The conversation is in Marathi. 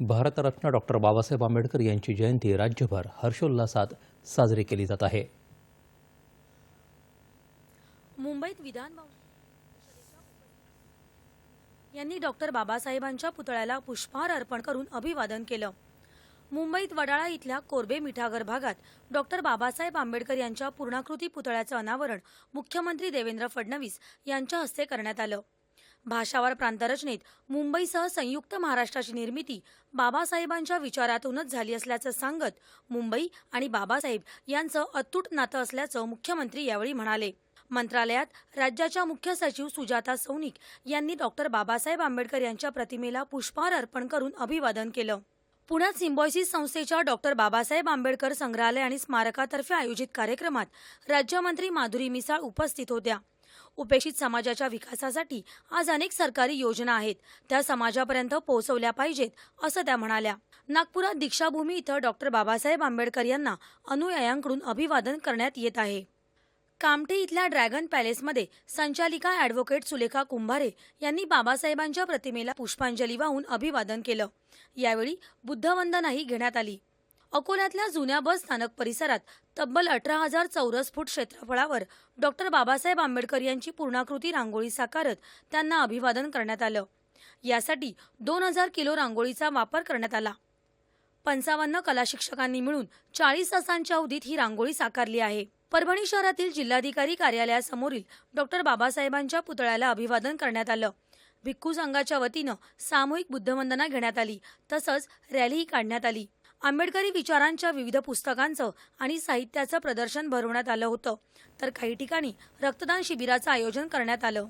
भारतरत्न डॉक्टर बाबासाहेब आंबेडकर यांची जयंती राज्यभर हर्षोल्लासात साजरी केली जात आहे. मुंबईत विधान यांनी डॉक्टर बाबासाहेबांच्या पुतळ्याला पुष्पहार अर्पण करून अभिवादन केलं. मुंबईत वडाळा इथल्या कोरबे मिठागर भागात डॉक्टर बाबासाहेब आंबेडकर यांच्या पूर्णाकृती पुतळ्याचं अनावरण मुख्यमंत्री देवेंद्र फडणवीस यांच्या हस्ते करण्यात आलं. भाषावार प्रांतरचनेत मुंबईसह संयुक्त महाराष्ट्राची निर्मिती बाबासाहेबांच्या विचारातूनच झाली असल्याचं सांगत मुंबई आणि बाबासाहेब यांचं अतूट नातं असल्याचं मुख्यमंत्री यावेळी म्हणाले. मंत्रालयात राज्याच्या मुख्य सचिव सुजाता सौनिक यांनी डॉक्टर बाबासाहेब आंबेडकर यांच्या प्रतिमेला पुष्पहार अर्पण करून अभिवादन केलं. पुण्यात सिम्बॉयसिस संस्थेच्या डॉक्टर बाबासाहेब आंबेडकर संग्रहालय आणि स्मारकातर्फे आयोजित कार्यक्रमात राज्यमंत्री माधुरी मिसाळ उपस्थित होत्या. उपेक्षित समाजाच्या विकासासाठी आज अनेक सरकारी योजना आहेत. त्या समाजापर्यंत पोहोचवल्या पाहिजेत असं त्या म्हणाल्या. नागपुरात दीक्षाभूमी इथं डॉक्टर बाबासाहेब आंबेडकर यांना अनुयायांकडून अभिवादन करण्यात येत आहे. कामठे इथल्या ड्रॅगन पॅलेसमध्ये संचालिका ॲडव्होकेट सुलेखा कुंभारे यांनी बाबासाहेबांच्या प्रतिमेला पुष्पांजली वाहून अभिवादन केलं. यावेळी बुद्धवंदनाही घेण्यात आली. अकोल्यातल्या जुन्या बस स्थानक परिसरात तब्बल अठरा हजार चौरस फूट क्षेत्रफळावर डॉक्टर बाबासाहेब आंबेडकर यांची पूर्णाकृती रांगोळी साकारत त्यांना अभिवादन करण्यात आलं. यासाठी दोन हजार किलो रांगोळीचा वापर करण्यात आला. पंचावन्न कला शिक्षकांनी मिळून चाळीस तासांच्या अवधीत ही रांगोळी साकारली आहे. परभणी शहरातील जिल्हाधिकारी कार्यालयासमोरील डॉक्टर बाबासाहेबांच्या पुतळ्याला अभिवादन करण्यात आलं. भिक्खू संघाच्या वतीनं सामूहिक बुद्धवंदना घेण्यात आली. तसंच रॅलीही काढण्यात आली. आंबेडकरी विचारांच्या विविध पुस्तकांचं आणि साहित्याचं प्रदर्शन भरवण्यात आलं होतं. तर काही ठिकाणी रक्तदान शिबिराचं आयोजन करण्यात आलं.